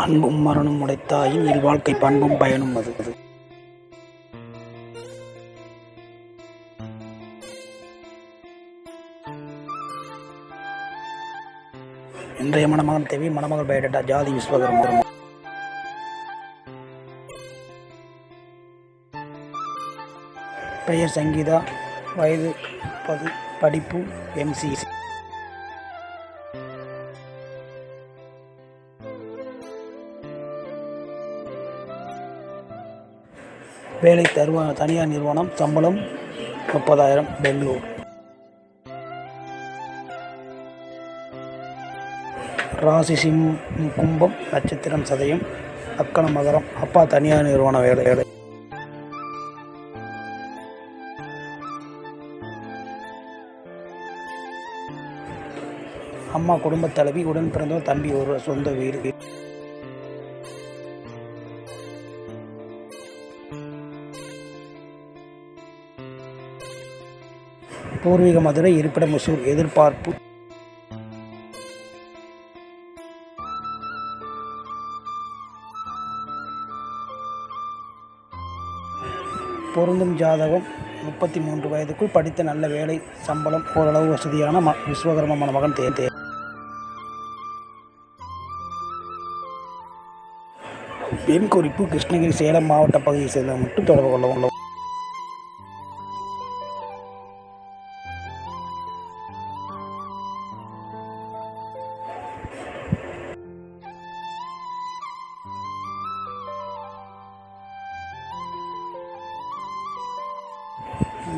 அன்பும் மரணம் உடைத்தாயின் இல்வாழ்க்கை பண்பும் பயனும் அது. இன்றைய மணமகன் தேவி மணமகள் பயோடேட்டா ஜாதி விஸ்வகர்மா பெயர் சங்கீதா வயது பது படிப்பு எம்சிசி வேலை தருவ தனியார் நிறுவனம் சம்பளம் முப்பதாயிரம் பெங்களூர். ராசி சிம் கும்பம் நட்சத்திரம் சதயம் அக்கணம் மகரம் அப்பா தனியார் நிறுவன வேலை வேலை. அம்மா குடும்பத் தலைவி உடன் பிறந்தவர் தம்பி ஒரு சொந்த வீடு. பூர்வீக மதுரை இருப்பிட முசூர் எதிர்பார்ப்பு. பொருந்தும் ஜாதகம் முப்பத்தி மூன்று வயதுக்குள் படித்த நல்ல வேலை சம்பளம் ஓரளவு வசதியான ம விஸ்வகர்ம மணமகன் தே தே. பெண் குறிப்பு கிருஷ்ணகிரி சேலம் மாவட்ட பகுதியை சேர்ந்த மட்டும் தொடர்பு கொள்ளவும்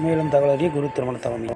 மேலும் தகவல் அறிய குரு திருமண தவணை